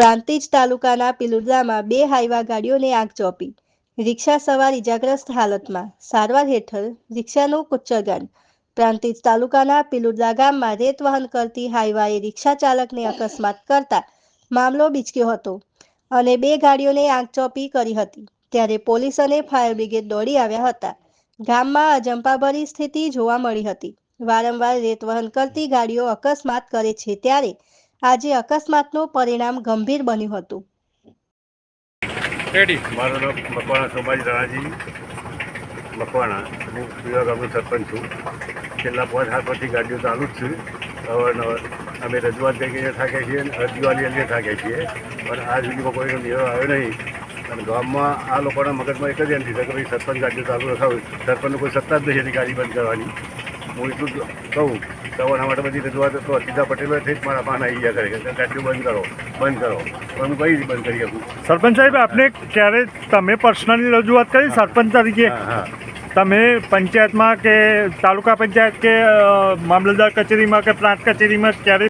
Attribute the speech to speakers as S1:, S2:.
S1: પ્રાંતિજ તાલુકાના પિલુદામાં બે હાઈવા ગાડીઓને આગ ચોપી. રિક્ષા સવાર ઇજાગ્રસ્ત હાલતમાં. સારવાર હેઠળ રિક્ષાનું કુચ્ચરગાન પ્રાંતિજ તાલુકાના પિલુદા ગામમાં રેત વહન કરતી હાઈવાએ રિક્ષા ચાલકને અકસ્માત કરતા મામલો બીચક્યો હતો અને બે ગાડીઓને આગ ચોંપી કરી હતી. ત્યારે પોલીસ અને ફાયર બ્રિગેડ દોડી આવ્યા હતા. ગામમાં અજંપાભરી સ્થિતિ જોવા મળી હતી. વારંવાર રેત વહન કરતી ગાડીઓ અકસ્માત કરે છે ત્યારે આજે અકસ્માતનું પરિણામ ગંભીર બન્યું હતું.
S2: મારો
S3: મારું નામ મકવાણા સોમાજી રાણાજી મકવાણા. હું પીવા ગામનો સરપંચ છું. છેલ્લા પાંચ સાત વર્ષથી ગાડીઓ ચાલુ જ છે. અવારનવાર અમે રજૂઆત કરીને થાકીએ છીએ અને અરજીઓ આલી થાકીએ છીએ. પણ આ સુધીમાં કોઈનો નિર્ણય આવ્યો નહીં. અને ગામમાં આ લોકોના મગજમાં એક જ એમ છે કે ભાઈ સરપંચ ગાડીઓ ચાલુ રખાવી. સરપંચનો કોઈ સત્તા જ નથી એની ગાડી બંધ કરવાની. હું એટલું કહું સવારના માટે બધી રજૂઆત તો સીધા પટેલો થઈ જ મારા પાન આવી ગયા કરે કે ગાડીઓ બંધ કરો બંધ કરો. પણ હું કઈ બંધ કરી શકું?
S2: સરપંચ સાહેબ આપને ક્યારે તમે પર્સનલી રજૂઆત કરી? સરપંચ તરીકે તમે પંચાયતમાં કે તાલુકા પંચાયત કે મામલતદાર કચેરીમાં કે પ્રાંત કચેરીમાં ક્યારે